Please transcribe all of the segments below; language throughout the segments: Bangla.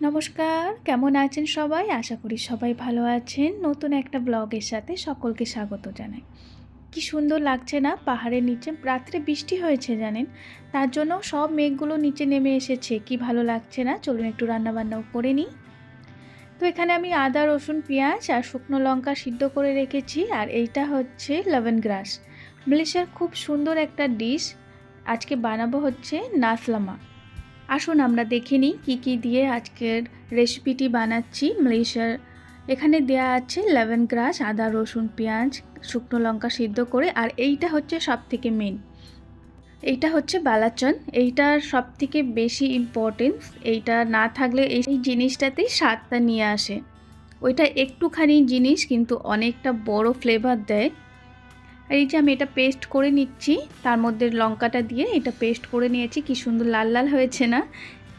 নমস্কার, কেমন আছেন সবাই? আশা করি সবাই ভালো আছেন। নতুন একটা ব্লগের সাথে সকলকে স্বাগত জানাই। কি সুন্দর লাগছে না? পাহাড়ের নিচে রাত্রে বৃষ্টি হয়েছে জানেন? তার জন্য সব মেঘগুলো নিচে নেমে এসেছে। কি ভালো লাগছে না? চলুন একটু রান্নাবান্নাও করে নিই। তো এখানে আমি আদা, রসুন, পেঁয়াজ আর শুকনো লঙ্কা সিদ্ধ করে রেখেছি। আর এইটা হচ্ছে লেমন গ্রাস। মালয়েশিয়ার খুব সুন্দর একটা ডিশ। আজকে বানাবো হচ্ছে নাসলামা। আসুন আমরা দেখে নিই কী কী দিয়ে আজকের রেসিপিটি বানাচ্ছি মালয়েশিয়ার এখানে দেয়া আছে লেমন গ্রাস, আদা, রসুন, পেঁয়াজ, শুকনো লঙ্কা সিদ্ধ করে, আর এইটা হচ্ছে সব থেকে মেন এইটা হচ্ছে বালাচন। এইটার সব থেকে বেশি ইম্পর্টেন্স এইটা না থাকলে এই জিনিসটাতেই স্বাদটা নিয়ে আসে। ওইটা একটুখানি জিনিস, কিন্তু অনেকটা বড় ফ্লেভার দেয়। আর এই যে আমি এটা পেস্ট করে নিচ্ছি, তার মধ্যে লঙ্কাটা দিয়ে এটা পেস্ট করে নিয়েছি, কি সুন্দর লাল লাল হয়েছে না?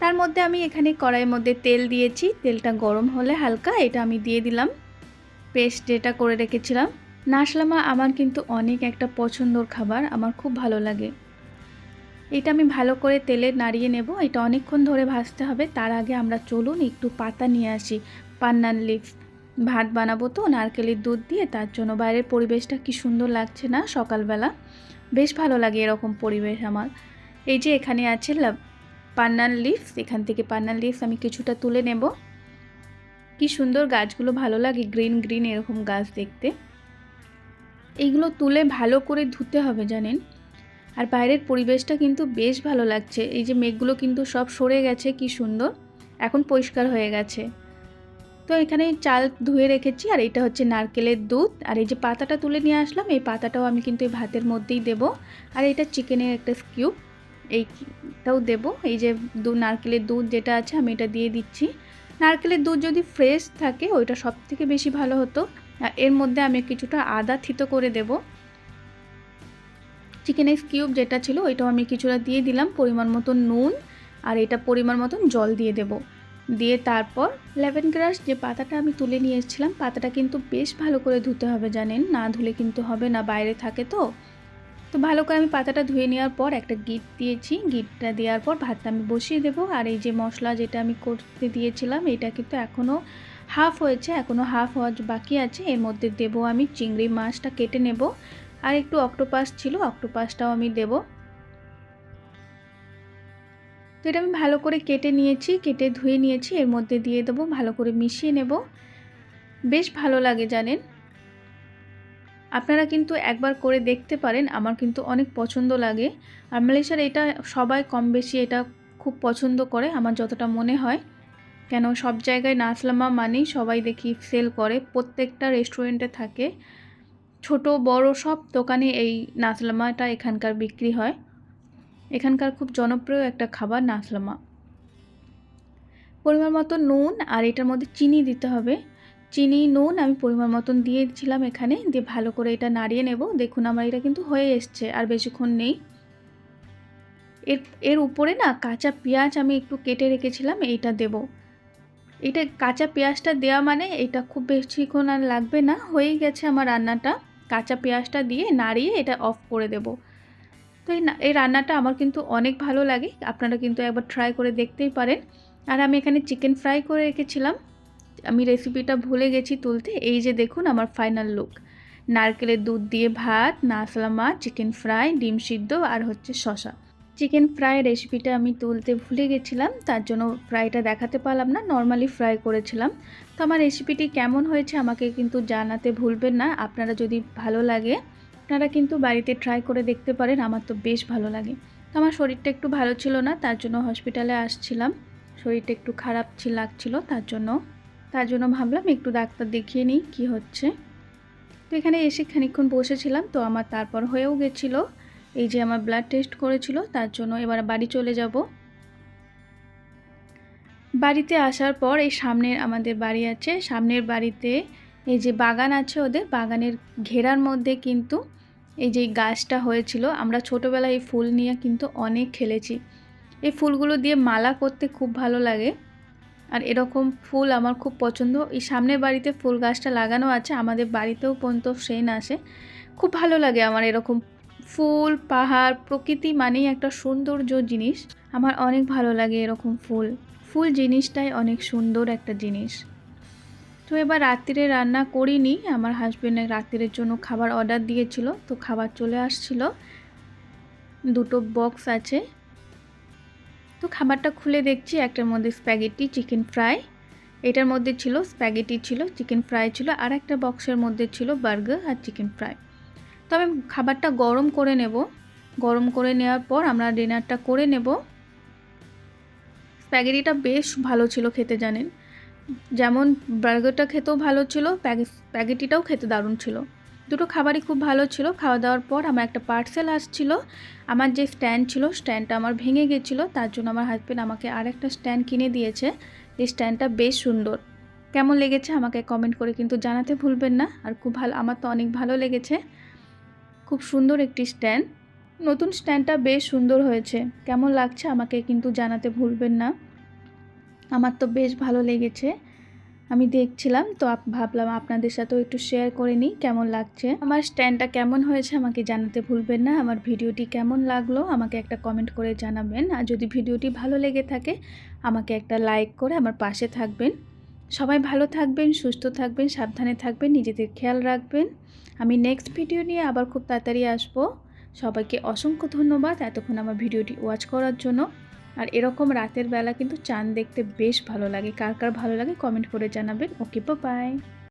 তার মধ্যে আমি এখানে কড়াইয়ের মধ্যে তেল দিয়েছি, তেলটা গরম হলে হালকা, এটা আমি দিয়ে দিলাম। পেস্ট যেটা করে রেখেছিলাম। নাসলামা আমার কিন্তু অনেক একটা পছন্দর খাবার, আমার খুব ভালো লাগে। এটা আমি ভালো করে তেলে নাড়িয়ে নেব, এটা অনেকক্ষণ ধরে ভাজতে হবে, তার আগে আমরা চলুন একটু পাতা নিয়ে আসি, পান্নান লিভস ভাত বানাবো তো, নারকেলের দুধ দিয়ে, তার জন্য বাইরের পরিবেশটা কি সুন্দর লাগছে না সকালবেলা? বেশ ভালো লাগে এরকম পরিবেশ আমার। এই যে এখানে আছে পান্নান লিভস এখান থেকে পান্নান লিভস আমি কিছুটা তুলে নেব। কি সুন্দর গাছগুলো, ভালো লাগে গ্রিন গ্রিন এরকম গাছ দেখতে। এইগুলো তুলে ভালো করে ধুতে হবে জানেন। আর বাইরের পরিবেশটা কিন্তু বেশ ভালো লাগছে। এই যে মেঘগুলো কিন্তু সব সরে গেছে, কি সুন্দর। এখন পরিষ্কার হয়ে গেছে। তো এখানে চাল ধুয়ে রেখেছি, আর এটা হচ্ছে নারকেলের দুধ। আর এই যে পাতাটা তুলে নিয়ে আসলাম, এই পাতাটাও আমি কিন্তু এই ভাতের মধ্যেই দেব। আর এটা চিকেনের একটা স্কিউব, এইটাও দেব। এই যে দু, নারকেলের দুধ যেটা আছে, আমি এটা দিয়ে দিচ্ছি। নারকেলের দুধ যদি ফ্রেশ থাকে, ওইটা সব থেকে বেশি ভালো হতো। এর মধ্যে আমি কিছুটা আদা থিতো করে দেব। চিকেনের কিউব যেটা ছিল, ওইটাও আমি কিছুটা দিয়ে দিলাম, পরিমাণ মতন নুন, আর এটা পরিমাণ মতন জল দিয়ে দেবো। দিয়ে তারপর লেভেন গ্রাস যে পাতাটা আমি তুলে নিয়ে এসেছিলাম পাতাটা কিন্তু বেশ ভালো করে ধুতে হবে জানেন। না ধুলে কিন্তু হবে না, বাইরে থাকে তো। তো ভালো করে আমি পাতাটা ধুয়ে নেওয়ার পর একটা গিট দিয়েছি। গিটটা দেওয়ার পর ভাতটা আমি বসিয়ে দেবো। আর এই যে মশলা যেটা আমি করতে দিয়েছিলাম, এটা কিন্তু এখনও হাফ হয়েছে এখনও হাফ হওয়া বাকি আছে। এর মধ্যে দেব আমি চিংড়ি মাছটা কেটে নেব। আর একটু অক্টোপাস ছিল, অক্টোপাসটাও আমি দেবো। তো এটা আমি ভালো করে কেটে নিয়েছি, কেটে ধুয়ে নিয়েছি, এর মধ্যে দিয়ে দেবো, ভালো করে মিশিয়ে নেব। বেশ ভালো লাগে জানেন। আপনারা কিন্তু একবার করে দেখতে পারেন, আমার কিন্তু অনেক পছন্দ লাগে। আর মালয়েশিয়ার এটা সবাই কম বেশি এটা খুব পছন্দ করে, আমার যতটা মনে হয়। কেন সব জায়গায় নাসলামা মানেই সবাই দেখি সেল করে, প্রত্যেকটা রেস্টুরেন্টে থাকে। ছোট, বড় সব দোকানে এই নাসলামাটা এখানকার বিক্রি হয়। এখানকার খুব জনপ্রিয় একটা খাবার নাসলামা। পরিমাণ মতো নুন আর এটার মধ্যে চিনি দিতে হবে। চিনি, নুন আমি পরিমাণ মতন দিয়েছিলাম এখানে। দিয়ে ভালো করে এটা নাড়িয়ে নেব। দেখুন আমার এটা কিন্তু হয়ে এসছে, আর বেশিক্ষণ নেই। এর এর উপরে না কাঁচা পেঁয়াজ আমি একটু কেটে রেখেছিলাম, এইটা দেব। এটা কাঁচা পেঁয়াজটা দেওয়া মানে এটা খুব বেশিক্ষণ আর লাগবে না। হয়েই গেছে আমার রান্নাটা। কাঁচা পেঁয়াজটা দিয়ে নাড়িয়ে এটা অফ করে দেবো। তো এই এই রান্নাটা আমার কিন্তু অনেক ভালো লাগে। আপনারা কিন্তু একবার ট্রাই করে দেখতেই পারেন। আর আমি এখানে চিকেন ফ্রাই করে রেখেছিলাম। আমি রেসিপিটা ভুলে গেছি তুলতে। এই যে দেখুন আমার ফাইনাল লুক নারকেলের দুধ দিয়ে ভাত নাসলা মাছ চিকেন ফ্রাই ডিম সিদ্ধ আর হচ্ছে শশা চিকেন ফ্রাই রেসিপিটা আমি তুলতে ভুলে গেছিলাম। তার জন্য ফ্রাইটা দেখাতে পারলাম না। নর্মালি ফ্রাই করেছিলাম। তো আমার রেসিপিটি কেমন হয়েছে আমাকে কিন্তু জানাতে ভুলবেন না। আপনারা যদি ভালো লাগে আপনারা কিন্তু বাড়িতে ট্রাই করে দেখতে পারেন, আমার তো বেশ ভালো লাগে। তো আমার শরীরটা একটু ভালো ছিল না, তার জন্য হসপিটালে আসছিলাম। শরীরটা একটু খারাপ ছিল লাগছিল, তার জন্য। তার জন্য ভাবলাম একটু ডাক্তার দেখিয়ে নিই, কী হচ্ছে। তো এখানে এসে খানিক্ষণ বসেছিলাম, তো আমার তারপর হয়েও গেছিল। এই যে আমার ব্লাড টেস্ট করেছিল, তার জন্য এবার বাড়ি চলে যাব। বাড়িতে আসার পর এই সামনের আমাদের বাড়ি আছে, সামনের বাড়িতে এই যে বাগান আছে ওদের, বাগানের ঘেরার মধ্যে কিন্তু এই যে গাছটা হয়েছিল, আমরা ছোটোবেলায় এই ফুল নিয়ে কিন্তু অনেক খেলেছি। এই ফুলগুলো দিয়ে মালা করতে খুব ভালো লাগে। আর এরকম ফুল আমার খুব পছন্দ। এই সামনের বাড়িতে ফুল গাছটা লাগানো আছে, আমাদের বাড়িতেও পর্যন্ত সেন আসে। খুব ভালো লাগে আমার এরকম ফুল, পাহাড়, প্রকৃতি মানেই একটা সৌন্দর্য জিনিস। আমার অনেক ভালো লাগে এরকম ফুল। ফুল জিনিসটাই অনেক সুন্দর একটা জিনিস। তো এবার রাত্রিরে রান্না করিনি। আমার হাজব্যান্ড রাত্রিরের জন্য খাবার অর্ডার দিয়েছিল, তো খাবার চলে আসছিল। দুটো বক্স আছে। তো খাবারটা খুলে দেখছি, একটার মধ্যে স্প্যাগেটি চিকেন ফ্রাই এটার মধ্যে ছিল স্প্যাগেটি ছিল চিকেন ফ্রাই ছিল, আর একটা বক্সের মধ্যে ছিল বার্গার আর চিকেন ফ্রাই তো আমি খাবারটা গরম করে নেব। গরম করে নেওয়ার পর আমরা ডিনারটা করে নেব। স্প্যাগেটিটা বেশ ভালো ছিল খেতে জানেন। যেমন বার্গারটা খেতেও ভালো ছিল স্প্যাগেটিটাও খেতে দারুণ ছিল। দুটো খাবারই খুব ভালো ছিল। খাওয়া দাওয়ার পর আমার একটা পার্সেল আসছিল। আমার যে স্ট্যান্ড ছিল, স্ট্যান্ডটা আমার ভেঙে গেছিল। তার জন্য আমার হাজব্যান্ড আমাকে আর একটা স্ট্যান্ড কিনে দিয়েছে। যে স্ট্যান্ডটা বেশ সুন্দর। কেমন লেগেছে আমাকে কমেন্ট করে কিন্তু জানাতে ভুলবেন না। আর খুব ভালো, আমার তো অনেক ভালো লেগেছে। খুব সুন্দর একটি স্ট্যান্ড। নতুন স্ট্যান্ডটা বেশ সুন্দর হয়েছে। কেমন লাগছে আমাকে কিন্তু জানাতে ভুলবেন না। আমার তো বেশ ভালো লেগেছে। আমি দেখছিলাম, তো ভাবলাম আপনাদের সাথেও একটু শেয়ার করে নিই, কেমন লাগছে? আমার স্ট্যান্ডটা কেমন হয়েছে আমাকে জানাতে ভুলবেন না, আমার ভিডিওটি কেমন লাগল আমাকে একটা কমেন্ট করে জানাবেন, আর যদি ভিডিওটি ভালো লেগে থাকে, আমাকে একটা লাইক করে আমার পাশে থাকবেন। সবাই ভালো থাকবেন, সুস্থ থাকবেন, সাবধানে থাকবেন, নিজেদের খেয়াল রাখবেন। আমি নেক্সট ভিডিও নিয়ে আবার খুব তাড়াতাড়ি আসব। সবাইকে অসংখ্য ধন্যবাদ এতক্ষণ আমার ভিডিওটি ওয়াচ করার জন্য। আর এরকম রাতের বেলা কিন্তু চাঁদ দেখতে বেশ ভালো লাগে। কার কার ভালো লাগে কমেন্ট করে জানাবেন। Okay bye